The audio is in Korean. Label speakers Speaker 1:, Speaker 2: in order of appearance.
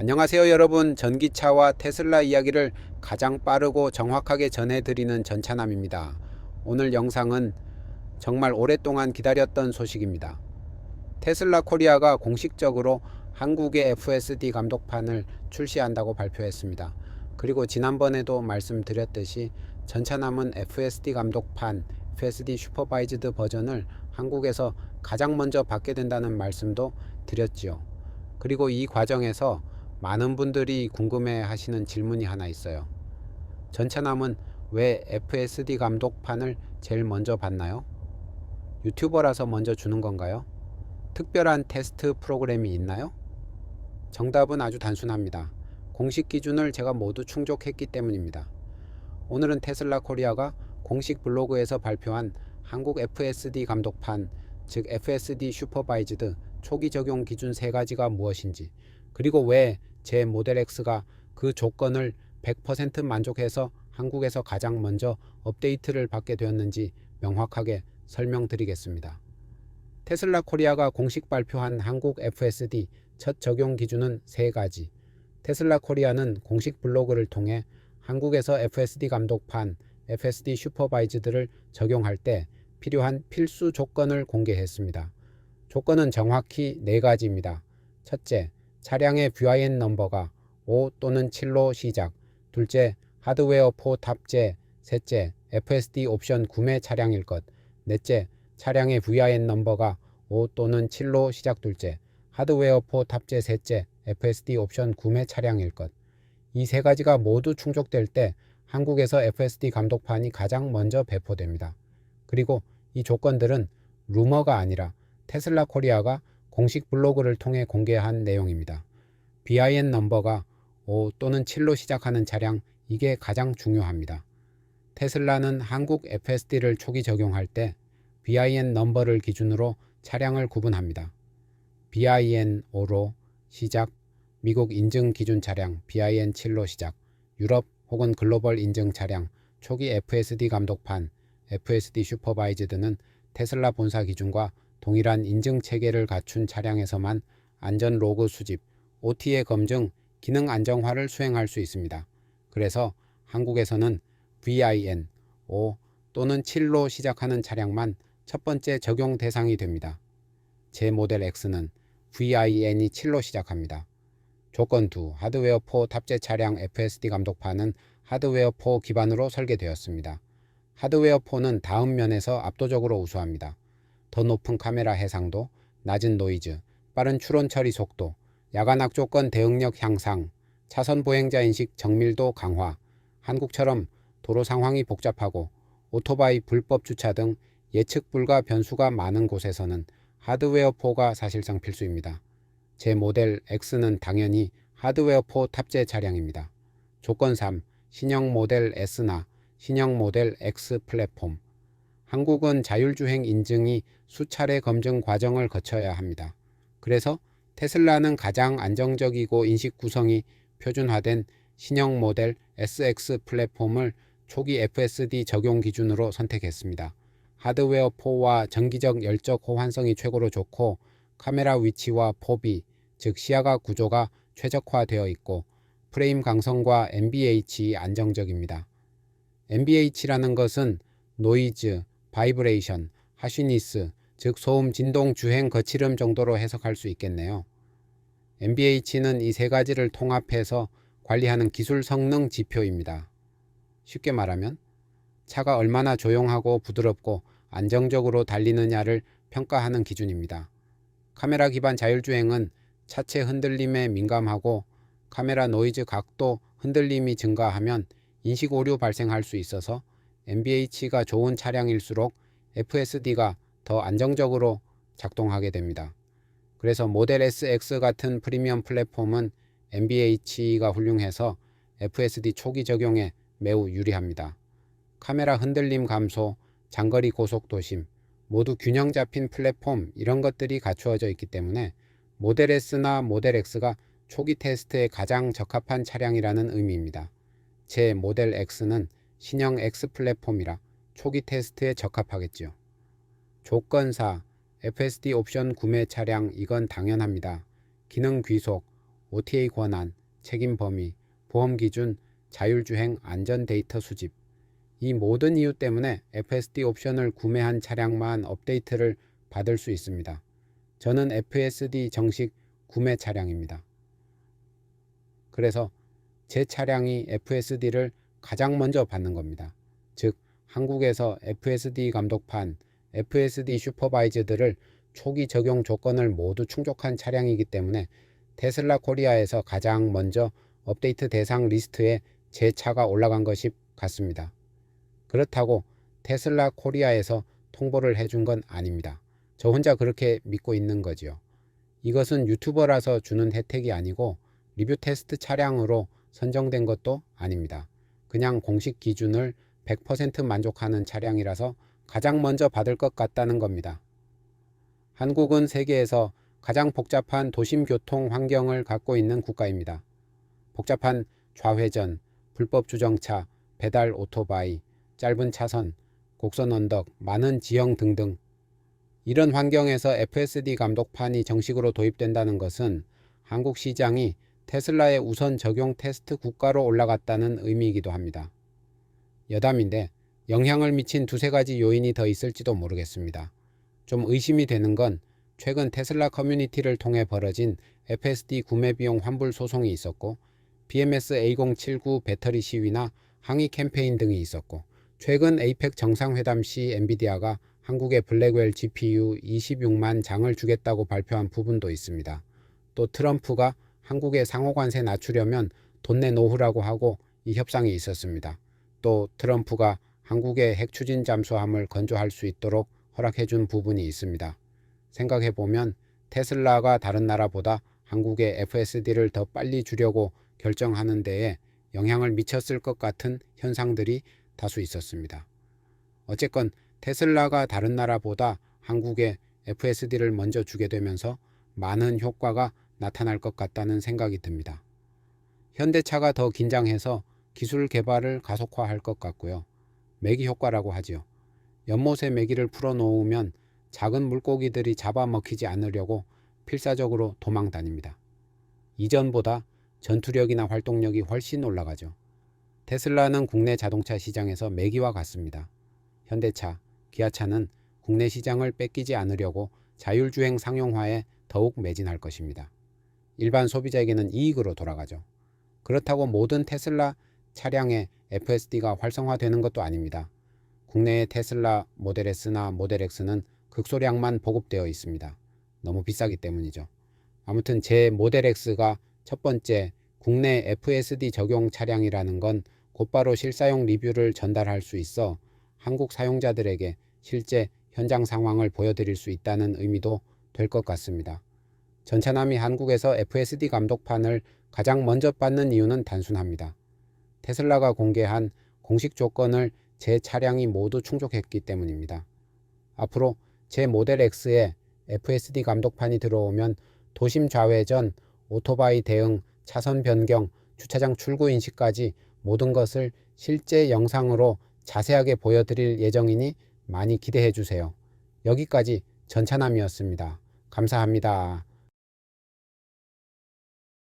Speaker 1: 안녕하세요 여러분 전기차와 테슬라 이야기를 가장 빠르고 정확하게 전해드리는 전차남입니다. 오늘 영상은 정말 오랫동안 기다렸던 소식입니다. 테슬라 코리아가 공식적으로 한국의 FSD 감독판을 출시한다고 발표했습니다. 그리고 지난번에도 말씀드렸듯이 전차남은 FSD 감독판 FSD 슈퍼바이즈드 버전을 한국에서 가장 먼저 받게 된다는 말씀도 드렸지요. 그리고 이 과정에서 많은 분들이 궁금해 하시는 질문이 하나 있어요. 전차남은 왜 FSD 감독판을 제일 먼저 받나요? 유튜버라서 먼저 주는 건가요? 특별한 테스트 프로그램이 있나요? 정답은 아주 단순합니다. 공식 기준을 제가 모두 충족했기 때문입니다. 오늘은 테슬라 코리아가 공식 블로그에서 발표한 한국 FSD 감독판, 즉 FSD 슈퍼바이즈드 초기 적용 기준 세 가지가 무엇인지, 그리고 왜 제 모델 X가 그 조건을 100% 만족해서 한국에서 가장 먼저 업데이트를 받게 되었는지 명확하게 설명드리겠습니다. 테슬라 코리아가 공식 발표한 한국 FSD 첫 적용 기준은 세 가지. 테슬라 코리아는 공식 블로그를 통해 한국에서 FSD 감독판, FSD 슈퍼바이즈드를 적용할 때 필요한 필수 조건을 공개했습니다. 조건은 정확히 네 가지입니다. 첫째, 차량의 VIN 넘버가 5 또는 7로 시작. 둘째, 하드웨어 4 탑재. 셋째, FSD 옵션 구매 차량일 것. 넷째, 차량의 VIN 넘버가 5 또는 7로 시작 둘째, 하드웨어 4 탑재 셋째, FSD 옵션 구매 차량일 것. 이 세 가지가 모두 충족될 때 한국에서 FSD 감독판이 가장 먼저 배포됩니다. 그리고 이 조건들은 루머가 아니라 테슬라 코리아가 공식 블로그를 통해 공개한 내용입니다. BIN 넘버가 5 또는 7로 시작하는 차량 이게 가장 중요합니다. 테슬라는 한국 FSD를 초기 적용할 때 BIN 넘버를 기준으로 차량을 구분합니다. BIN5로 시작, 미국 인증 기준 차량 BIN7로 시작, 유럽 혹은 글로벌 인증 차량 초기 FSD 감독판 FSD 슈퍼바이즈드는 테슬라 본사 기준과 동일한 인증 체계를 갖춘 차량에서만 안전 로그 수집, OTA 검증, 기능 안정화를 수행할 수 있습니다. 그래서 한국에서는 VIN 5 또는 7로 시작하는 차량만 첫 번째 적용 대상이 됩니다. 제 모델 X는 VIN이 7로 시작합니다. 조건 2. 하드웨어 4 탑재 차량 FSD 감독판은 하드웨어 4 기반으로 설계되었습니다. 하드웨어 4는 다음 면에서 압도적으로 우수합니다. 더 높은 카메라 해상도, 낮은 노이즈, 빠른 추론 처리 속도, 야간 악조건 대응력 향상, 차선 보행자 인식 정밀도 강화, 한국처럼 도로 상황이 복잡하고 오토바이 불법 주차 등 예측 불가 변수가 많은 곳에서는 하드웨어 4가 사실상 필수입니다. 제 모델 X는 당연히 하드웨어 4 탑재 차량입니다. 조건 3. 신형 모델 S나 신형 모델 X 플랫폼. 한국은 자율주행 인증이 수차례 검증 과정을 거쳐야 합니다. 그래서 테슬라는 가장 안정적이고 인식 구성이 표준화된 신형 모델 SX 플랫폼을 초기 FSD 적용 기준으로 선택했습니다. 하드웨어 4와 전기적 열적 호환성이 최고로 좋고 카메라 위치와 포비, 즉 시야각 구조가 최적화되어 있고 프레임 강성과 NBH이 안정적입니다. NBH라는 것은 노이즈, 바이브레이션, 하시니스, 즉 소음, 진동, 주행, 거칠음 정도로 해석할 수 있겠네요. NBH는 이 세 가지를 통합해서 관리하는 기술 성능 지표입니다. 쉽게 말하면 차가 얼마나 조용하고 부드럽고 안정적으로 달리느냐를 평가하는 기준입니다. 카메라 기반 자율주행은 차체 흔들림에 민감하고 카메라 노이즈 각도 흔들림이 증가하면 인식 오류 발생할 수 있어서 NVH가 좋은 차량일수록 FSD가 더 안정적으로 작동하게 됩니다. 그래서 모델 SX 같은 프리미엄 플랫폼은 NVH가 훌륭해서 FSD 초기 적용에 매우 유리합니다. 카메라 흔들림 감소, 장거리 고속 도심, 모두 균형 잡힌 플랫폼 이런 것들이 갖추어져 있기 때문에 모델 S나 모델 X가 초기 테스트에 가장 적합한 차량이라는 의미입니다. 제 모델 X는 신형 X 플랫폼이라 초기 테스트에 적합하겠지요. 조건사 FSD 옵션 구매 차량 이건 당연합니다. 기능 귀속, OTA 권한, 책임 범위, 보험 기준, 자율주행 안전 데이터 수집. 이 모든 이유 때문에 FSD 옵션을 구매한 차량만 업데이트를 받을 수 있습니다. 저는 FSD 정식 구매 차량입니다. 그래서 제 차량이 FSD를 가장 먼저 받는 겁니다. 즉, 한국에서 FSD 감독판, FSD 슈퍼바이저들을 초기 적용 조건을 모두 충족한 차량이기 때문에 테슬라 코리아에서 가장 먼저 업데이트 대상 리스트에 제 차가 올라간 것이 같습니다. 그렇다고 테슬라 코리아에서 통보를 해준 건 아닙니다. 저 혼자 그렇게 믿고 있는 거지요. 이것은 유튜버라서 주는 혜택이 아니고 리뷰 테스트 차량으로 선정된 것도 아닙니다. 그냥 공식 기준을 100% 만족하는 차량이라서 가장 먼저 받을 것 같다는 겁니다. 한국은 세계에서 가장 복잡한 도심 교통 환경을 갖고 있는 국가입니다. 복잡한 좌회전, 불법 주정차, 배달 오토바이, 짧은 차선, 곡선 언덕, 많은 지형 등등. 이런 환경에서 FSD 감독판이 정식으로 도입된다는 것은 한국 시장이 테슬라의 우선 적용 테스트 국가로 올라갔다는 의미이기도 합니다. 여담인데 영향을 미친 두세 가지 요인이 더 있을지도 모르겠습니다. 좀 의심이 되는 건 최근 테슬라 커뮤니티를 통해 벌어진 FSD 구매 비용 환불 소송이 있었고 BMS A079 배터리 시위나 항의 캠페인 등이 있었고 최근 에이펙 정상회담 시 엔비디아가 한국에 블랙웰 GPU 26만 장을 주겠다고 발표한 부분도 있습니다. 또 트럼프가 한국에 상호관세 낮추려면 돈 내놓으라고 하고 이 협상이 있었습니다. 또 트럼프가 한국의 핵 추진 잠수함을 건조할 수 있도록 허락해준 부분이 있습니다. 생각해보면 테슬라가 다른 나라보다 한국에 FSD를 더 빨리 주려고 결정하는 데에 영향을 미쳤을 것 같은 현상들이 다수 있었습니다. 어쨌건 테슬라가 다른 나라보다 한국에 FSD를 먼저 주게 되면서 많은 효과가 나타날 것 같다는 생각이 듭니다. 현대차가 더 긴장해서 기술 개발을 가속화할 것 같고요. 매기 효과라고 하지요. 연못에 매기를 풀어놓으면 작은 물고기들이 잡아먹히지 않으려고 필사적으로 도망 다닙니다. 이전보다 전투력이나 활동력이 훨씬 올라가죠. 테슬라는 국내 자동차 시장에서 매기와 같습니다. 현대차, 기아차는 국내 시장을 뺏기지 않으려고 자율주행 상용화에 더욱 매진할 것입니다. 일반 소비자에게는 이익으로 돌아가죠. 그렇다고 모든 테슬라 차량에 FSD가 활성화되는 것도 아닙니다. 국내의 테슬라 모델 S나 모델 X는 극소량만 보급되어 있습니다. 너무 비싸기 때문이죠. 아무튼 제 모델 X가 첫 번째 국내 FSD 적용 차량이라는 건 곧바로 실사용 리뷰를 전달할 수 있어 한국 사용자들에게 실제 현장 상황을 보여드릴 수 있다는 의미도 될 것 같습니다. 전차남이 한국에서 FSD 감독판을 가장 먼저 받는 이유는 단순합니다. 테슬라가 공개한 공식 조건을 제 차량이 모두 충족했기 때문입니다. 앞으로 제 모델 X에 FSD 감독판이 들어오면 도심 좌회전, 오토바이 대응, 차선 변경, 주차장 출구 인식까지 모든 것을 실제 영상으로 자세하게 보여드릴 예정이니 많이 기대해 주세요. 여기까지 전차남이었습니다. 감사합니다.